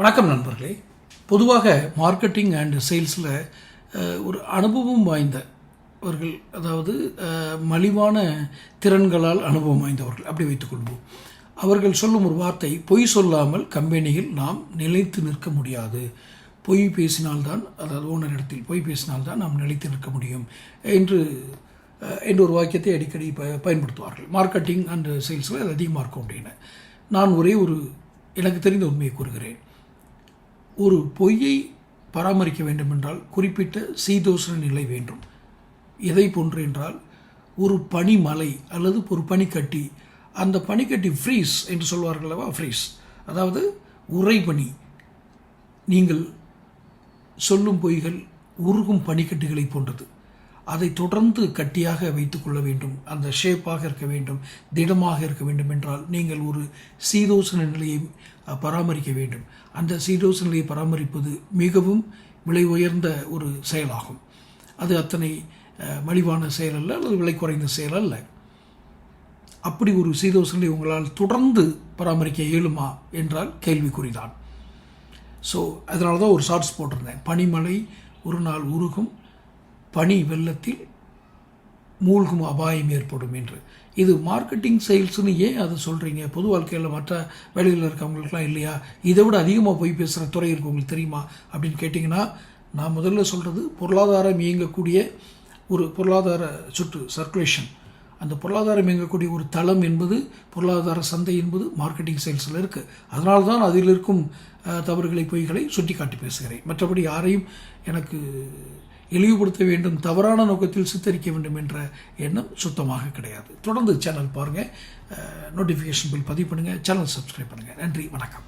வணக்கம் நண்பர்களே. பொதுவாக மார்க்கெட்டிங் அண்ட் சேல்ஸில் ஒரு அனுபவம் வாய்ந்தவர்கள் அதாவது மலிவான திறன்களால் அனுபவம் வாய்ந்தவர்கள் அப்படி வைத்துக்கொள்வோம் அவர்கள் சொல்லும் ஒரு வார்த்தை பொய் சொல்லாமல் கம்பெனியில் நாம் நிலைத்து நிற்க முடியாது. பொய் பேசினால்தான் அதாவது ஓனர் இடத்தில் பொய் பேசினால்தான் நாம் நிலைத்து நிற்க முடியும் என்று என்ற ஒரு வாக்கியத்தை அடிக்கடி ப பயன்படுத்துவார்கள். மார்க்கெட்டிங் அண்ட் சேல்ஸில் அது அதிகமாக இருக்கும் அப்படின்னு நான் ஒரே ஒரு எனக்கு தெரிந்த உண்மையை கூறுகிறேன். ஒரு பொய்யை பராமரிக்க வேண்டுமென்றால் குறிப்பிட்ட சீதோஷண நிலை வேண்டும். எதை போன்று என்றால் ஒரு பனிமலை அல்லது ஒரு பனிக்கட்டி அந்த பனிக்கட்டி ஃப்ரீஸ் என்று சொல்வார்கள் அல்லவா? ஃப்ரீஸ் அதாவது உறைபனி. நீங்கள் சொல்லும் பொய்கள் உருகும் பனிக்கட்டுகளை போன்றது. அதை தொடர்ந்து கட்டியாக வைத்துக்கொள்ள வேண்டும் அந்த ஷேப்பாக இருக்க வேண்டும் திடமாக இருக்க வேண்டும் என்றால் நீங்கள் ஒரு சீதோசன நிலையை பராமரிக்க வேண்டும். அந்த சீதோசன நிலையை பராமரிப்பது மிகவும் விலை உயர்ந்த ஒரு செயலாகும். அது அத்தனை மலிவான செயல் அல்ல அல்லது விலை குறைந்த செயல் அல்ல. அப்படி ஒரு சீதோசனை உங்களால் தொடர்ந்து பராமரிக்க இயலுமா என்றால் கேள்விக்குறிதான். ஸோ அதனால தான் ஒரு ஷார்ட்ஸ் போட்டிருந்தேன். பனிமலை ஒரு நாள் உருகும் பனி வெள்ளத்தில் மூழ்கும் அபாயம் ஏற்படும் என்று. இது மார்க்கெட்டிங் சேல்ஸ்னு ஏன் அதை சொல்கிறீங்க பொது வாழ்க்கையில் மற்ற வேலையில் இருக்கவங்களுக்குலாம் இல்லையா? இதை விட அதிகமாக போய் பேசுகிற துறை இருக்கு உங்களுக்கு தெரியுமா? அப்படின்னு கேட்டிங்கன்னா நான் முதல்ல சொல்கிறது பொருளாதாரம் இயங்கக்கூடிய ஒரு பொருளாதார சுற்று சர்க்குலேஷன் அந்த பொருளாதாரம் இயங்கக்கூடிய ஒரு தளம் என்பது பொருளாதார சந்தை என்பது மார்க்கெட்டிங் சேல்ஸில் இருக்குது அதனால தான் அதில் இருக்கும் தவறுகளை பொய்களை சுட்டி காட்டி பேசுகிறேன். மற்றபடி யாரையும் எனக்கு இழிவுபடுத்த வேண்டும் தவறான நோக்கத்தில் சித்தரிக்க வேண்டும் என்ற எண்ணம் சுத்தமாக கிடையாது. தொடர்ந்து சேனல் பாருங்கள் நோட்டிஃபிகேஷன் பில் பதிவு பண்ணுங்கள் சேனல் சப்ஸ்கிரைப் பண்ணுங்கள் நன்றி. வணக்கம்.